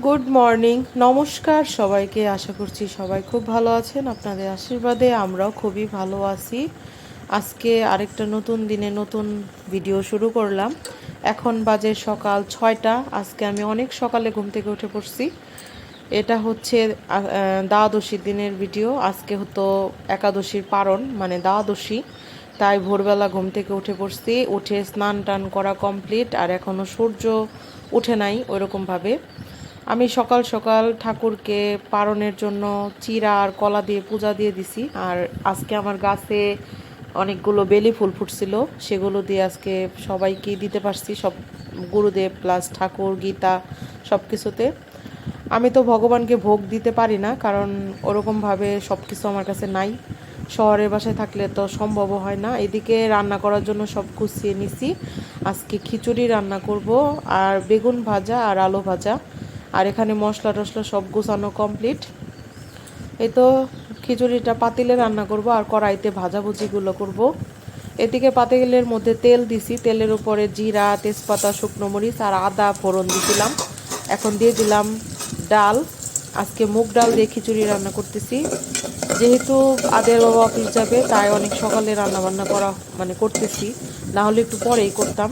Good morning নমস্কার সবাইকে। আশা করছি সবাই খুব ভালো আছেন। আপনাদের আশীর্বাদে আমরাও খুবই ভালো আছি। আজকে আরেকটা নতুন দিনে নতুন ভিডিও শুরু করলাম। এখন বাজে সকাল ছয়টা। আজকে আমি অনেক সকালে ঘুম থেকে উঠে পড়ছি। এটা হচ্ছে আহ, দ্বাদশীর দিনের ভিডিও আজকে হতো একাদশীর পারণ মানে দ্বাদশী। তাই ভোরবেলা ঘুম থেকে উঠে পড়ছি। উঠে স্নান টান করা কমপ্লিট আর এখনও সূর্য উঠে নাই ওইরকমভাবে। আমি সকাল সকাল ঠাকুরকে পারণের জন্য চিরা আর কলা দিয়ে পূজা দিয়ে দিছি। আর আজকে আমার গাছে অনেকগুলো বেলি ফুল ফুটছিল, সেগুলো দিয়ে আজকে সবাইকে দিতে পারছি, সব গুরুদেব প্লাস ঠাকুর, গীতা সব কিছুতে আমি তো ভগবানকে ভোগ দিতে পারি না, কারণ ওরকমভাবে সব কিছু আমার কাছে নাই। শহরের বাসায় থাকলে তো সম্ভবও হয় না। এদিকে রান্না করার জন্য সব গুছিয়ে নিছি। আজকে খিচুড়ি রান্না করব, আর বেগুন ভাজা আর আলু ভাজা। আর এখানে মশলা টশলা সব গুছানো কমপ্লিট এই তো খিচুড়িটা পাতিলে রান্না করব আর কড়াইতে ভাজাভুজিগুলো করব। এদিকে পাতিলের মধ্যে তেল দিছি, তেলের উপরে জিরা, তেজপাতা, শুকনো মরিচ আর আদা ফোড়ন দিছিলাম। এখন দিয়ে দিলাম ডাল। আজকে মুগ ডাল দিয়ে খিচুড়ি রান্না করতেছি। যেহেতু আদের বাবা অফিস যাবে, তাই অনেক সকালে রান্না বান্না করা মানে করতেছি। না হলে একটু পরেই করতাম।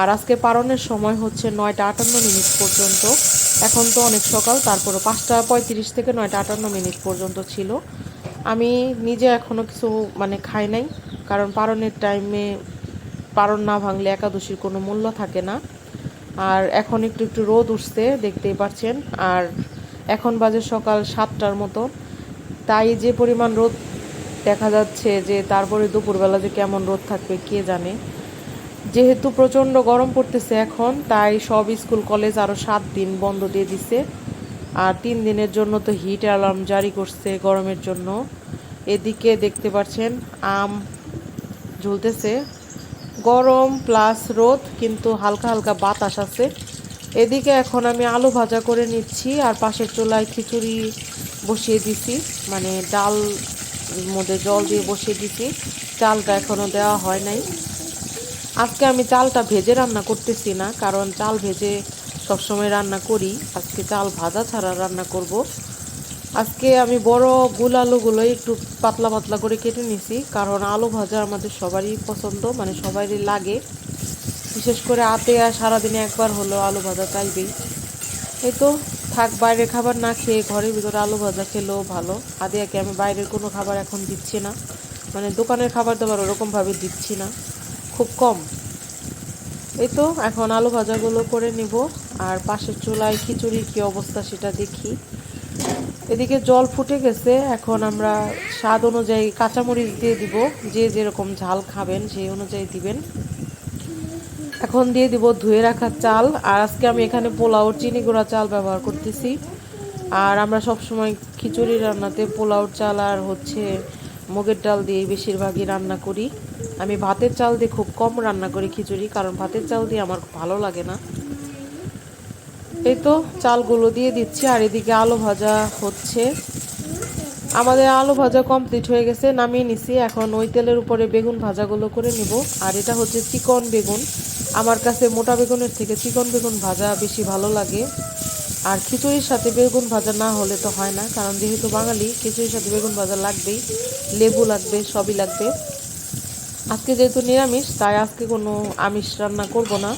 আর আজকে পারণের সময় হচ্ছে নয়টা আটান্ন মিনিট পর্যন্ত। এখন তো অনেক সকাল তারপরে পাঁচটা পঁয়ত্রিশ থেকে নয়টা আটান্ন মিনিট পর্যন্ত ছিল। আমি নিজে এখনও কিছু মানে খাই নাই, কারণ পারণের টাইমে পারণ না ভাঙলে একাদশীর কোনো মূল্য থাকে না। আর এখন একটু একটু রোদ উঠছে, দেখতেই পাচ্ছেন। আর এখন বাজে সকাল সাতটার মতো। তাই যে পরিমাণ রোদ দেখা যাচ্ছে যে, তারপরে দুপুরবেলা যে কেমন রোদ থাকবে, কে জানে? যেহেতু প্রচণ্ড গরম পড়তেছে এখন, তাই সব স্কুল, কলেজ আরও সাত দিন বন্ধ দিয়ে দিছে। আর তিন দিনের জন্য তো হিট অ্যালার্ম জারি করছে গরমের জন্য। এদিকে দেখতে পাচ্ছেন, আম ঝুলতেছে। গরম প্লাস রোদ, কিন্তু হালকা হালকা বাতাস আছে। এদিকে এখন আমি আলু ভাজা করে নিচ্ছি আর পাশের চুলায় খিচুড়ি বসিয়ে দিছি। মানে ডাল মধ্যে জল দিয়ে বসিয়ে দিছি। চালটা এখনও দেওয়া হয় নাই। আজকে আমি চালটা ভেজে রান্না করতেছি না, কারণ চাল ভেজে সবসময় রান্না করি। আজকে চাল ভাজা ছাড়া রান্না করব। আজকে আমি বড় গুল আলুগুলো একটু পাতলা পাতলা করে কেটে নিছি, কারণ আলু ভাজা আমাদের সবারই পছন্দ মানে সবারই লাগে। বিশেষ করে আতে আর সারাদিনে একবার হলো আলু ভাজা চাইবেই। এই তো, থাক বাইরের খাবার না খেয়ে ঘরের ভিতরে আলু ভাজা খেলেও ভালো। আদিয়াকে আমি বাইরের কোনো খাবার এখন দিচ্ছি না মানে দোকানের খাবার দাবার ওরকমভাবে দিচ্ছি না। খুব কম। এই তো, এখন আলু ভাজাগুলো করে নিব। আর পাশের চুলায় খিচুড়ির কী অবস্থা সেটা দেখি। এদিকে জল ফুটে গেছে, এখন আমরা স্বাদ অনুযায়ী কাঁচামরিচ দিয়ে দিব। যে যেরকম ঝাল খাবেন সেই অনুযায়ী দিবেন। এখন দিয়ে দিব ধুয়ে রাখা চাল। আর আজকে আমি এখানে পোলাও চিনি গুঁড়া চাল ব্যবহার করতেছি। আর আমরা সব সময় খিচুড়ি রান্নাতে পোলাওর চাল আর হচ্ছে মুগের ডাল দিয়ে বেশিরভাগই রান্না করি। আমি ভাতের চাল দিয়ে খুব কম রান্না করি খিচুড়ি, কারণ ভাতের চাল দিয়ে আমার ভালো লাগে না। এই তো চালগুলো দিয়ে দিচ্ছি, আর এদিকে আলু ভাজা হচ্ছে। আমাদের আলু ভাজা কমপ্লিট হয়ে গেছে, নামিয়ে নিছি। এখন ওই তেলের উপরে বেগুন ভাজাগুলো করে নিব। আর এটা হচ্ছে চিকন বেগুন। আমার কাছে মোটা বেগুনের থেকে চিকন বেগুন ভাজা বেশি ভালো লাগে। আর খিচুড়ির সাথে বেগুন ভাজা না হলে তো হয় না, কারণ যেহেতু বাঙালি, খিচুড়ির সাথে বেগুন ভাজা লাগবেই, লেবু লাগবে, সবই লাগবে। আজকে যেহেতু নিরামিষ, তাই আজকে কোনো আমিষ রান্না করব না।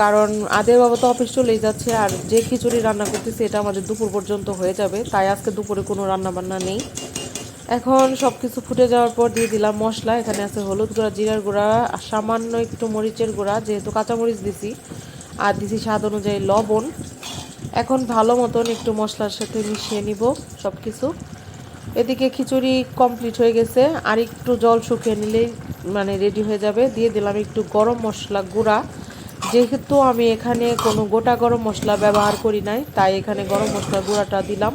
কারণ আদের বাবা তো অফিস চলেই যাচ্ছে, আর যে খিচুড়ি রান্না করতেছে এটা আমাদের দুপুর পর্যন্ত হয়ে যাবে, তাই আজকে দুপুরে কোনো রান্না বান্না নেই। এখন সব কিছু ফুটে যাওয়ার পর দিয়ে দিলাম মশলা, এখানে আছে হলুদ গুঁড়া, জিরার গুঁড়া, আর সামান্য একটু মরিচের গুঁড়া, যেহেতু কাঁচামরিচ দিছি, আর দিছি স্বাদ অনুযায়ী লবণ। এখন ভালো মতন একটু মশলার সাথে মিশিয়ে নিব সব কিছু এদিকে খিচুড়ি কমপ্লিট হয়ে গেছে। আর একটু জল শুকিয়ে নিলেই মানে রেডি হয়ে যাবে। দিয়ে দিলাম একটু গরম মশলা গুঁড়া। যেহেতু আমি এখানে কোনো গোটা গরম মশলা ব্যবহার করি নাই, তাই এখানে গরম মশলা গুঁড়াটা দিলাম।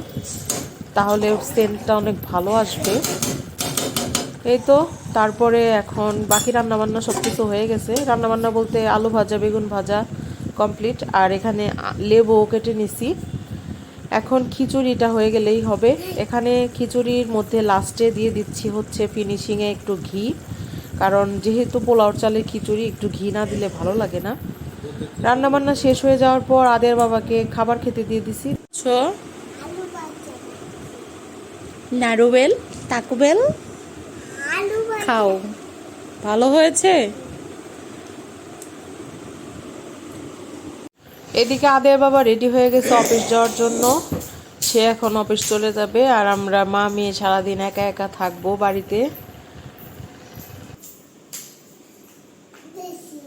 তাহলে সেন্টটা অনেক ভালো আসবে। এই তো, তারপরে এখন বাকি রান্নাবান্না সব কিছু হয়ে গেছে। রান্নাবান্না বলতে আলু ভাজা, বেগুন ভাজা কমপ্লিট আর এখানে লেবুও কেটে নিছি। এখন খিচুড়িটা হয়ে গেলেই হবে। এখানে খিচুড়ির মধ্যে লাস্টে দিয়ে দিচ্ছি হচ্ছে ফিনিশিংয়ে একটু ঘি কারণ যেহেতু পোলাওর চালের খিচুড়ি একটু ঘি না দিলে ভালো লাগে না। রান্না বান্না শেষ হয়ে যাওয়ার পর আদের বাবাকে খাবার খেতে দিয়ে দিছি। নাড়ুবেল তাকুবেল খাও। ভালো হয়েছে? এদিকে আদের বাবা রেডি হয়ে গেছে অফিস যাওয়ার জন্য। সে এখন অফিস চলে যাবে আর আমরা মা মেয়ে সারাদিন একা একা থাকব বাড়িতে। দেশি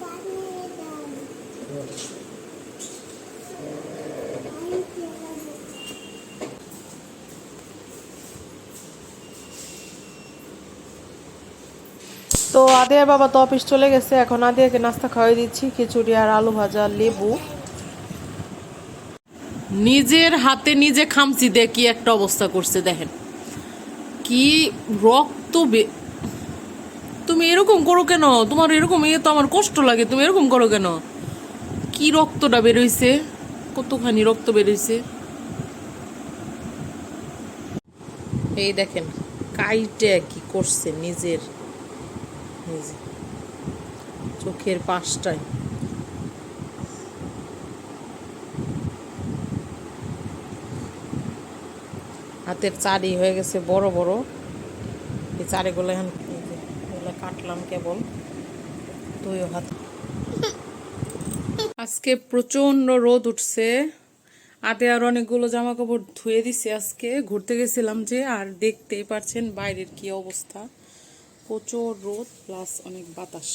পানির তো আদিয়ার বাবা তো অফিস চলে গেছে, এখন আদিয়াকে নাস্তা খাওয়াই দিচ্ছি, খিচুড়ি আর আলু ভাজা, লেবু। নিজের হাতে নিজে খামচি দিয়ে কি একটা অবস্থা করছে দেখেন। কি রক্ত তুমি এরকম করো কেন? তোমার এরকম ইয়ে তো আমার কষ্ট লাগে, তুমি এরকম করো কেন? কি রক্তটা বেরোইছে কতখানি রক্ত বেরোইছে এই দেখেন, কাইটে কি করছে নিজের। নিজে চোখের পাশটায়। হাতের চারি হয়ে গেছে বড় বড়। এই চারিগুলো এখন এগুলো কাটলাম কেবল। দুই হাত। আজকে প্রচণ্ড রোদ উঠছে। আতে আর অনেকগুলো জামা কাপড় ধুয়ে দিছে আজকে। ঘুরতে গেছিলাম যে, আর দেখতেই পারছেন বাইরের কি অবস্থা। প্রচুর রোদ প্লাস অনেক বাতাস।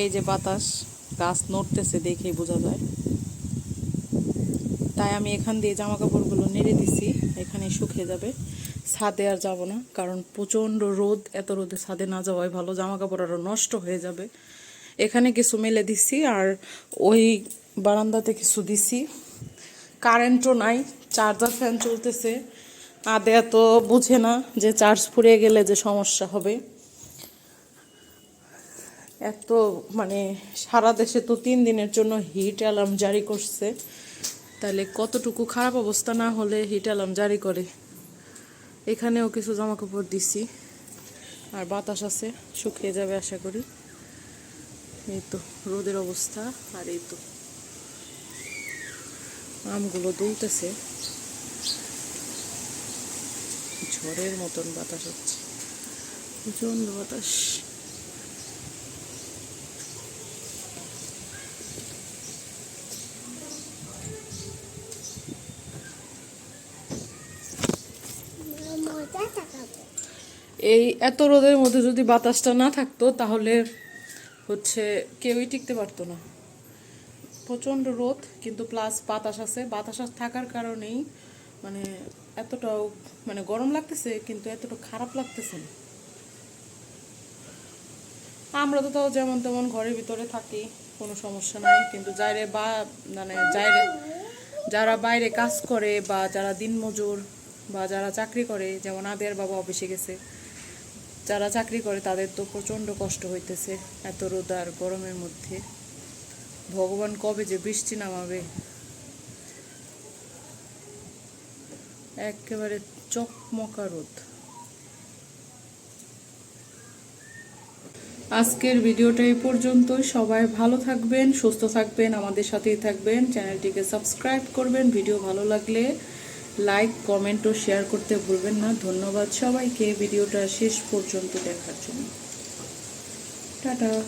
এই যে বাতাস, গাছ নড়তেছে দেখেই বোঝা যায়। তাই আমি এখান দিয়ে জামা কাপড়গুলো নেড়ে দিছি, এখানে শুকিয়ে যাবে। ছাদে আর যাব না, কারণ প্রচণ্ড রোদ, এত রোদে ছাদে না যাওয়াই ভালো জামা কাপড় আরও নষ্ট হয়ে যাবে। এখানে কিছু মেলে দিছি, আর ওই বারান্দাতে কিছু দিছি। কারেন্টও নাই, চার্জার ফ্যান চলতেছে। আদে এত বুঝে না যে চার্জ ফুরিয়ে গেলে যে সমস্যা হবে। এত মানে সারা দেশে তো তিন দিনের জন্য হিট অ্যালার্ম জারি করছে। তাহলে কতটুকু খারাপ অবস্থা না হলে হিট জারি করে। এখানেও কিছু জামা কাপড় দিছি। আর বাতাস আছে, শুকিয়ে যাবে আশা করি। এই তো, রোদের অবস্থা, আর এই তো। আমগুলো দুলতেছে। ঝড়ের মতন বাতাস হচ্ছে। প্রচণ্ড বাতাস। এই এত রোদের মধ্যে যদি বাতাসটা না থাকতো, তাহলে হচ্ছে কেউই টিকতে পারতো না। প্রচণ্ড রোদ, কিন্তু প্লাস বাতাস আছে। বাতাস থাকার কারণেই মানে এতটাও মানে গরম লাগতেছে, কিন্তু এতটা খারাপ লাগতেছে না। আমরা তো তাও যেমন তেমন ঘরের ভিতরে থাকি, কোনো সমস্যা নাই। কিন্তু যাইরে বা মানে যাইরে যারা বাইরে কাজ করে বা যারা দিনমজুর বা যারা চাকরি করে, যেমন আদের বাবা অফিসে গেছে যারা চাকরি করে তাদের তো প্রচণ্ড কষ্ট হইতেছে, এত রোদ আর গরমের মধ্যে। ভগবান কবে যে বৃষ্টি নামাবে। একেবারে চকমকা রোদ। আজকের ভিডিওটা এই পর্যন্তই। সবাই ভালো থাকবেন, সুস্থ থাকবেন, আমাদের সাথেই থাকবেন। চ্যানেলটিকে সাবস্ক্রাইব করবেন, ভিডিও ভালো লাগলে লাইক কমেন্ট ও শেয়ার করতে ভুলবেন না। ধন্যবাদ সবাইকে। ভিডিওটা শেষ পর্যন্ত দেখার জন্য। টাটা।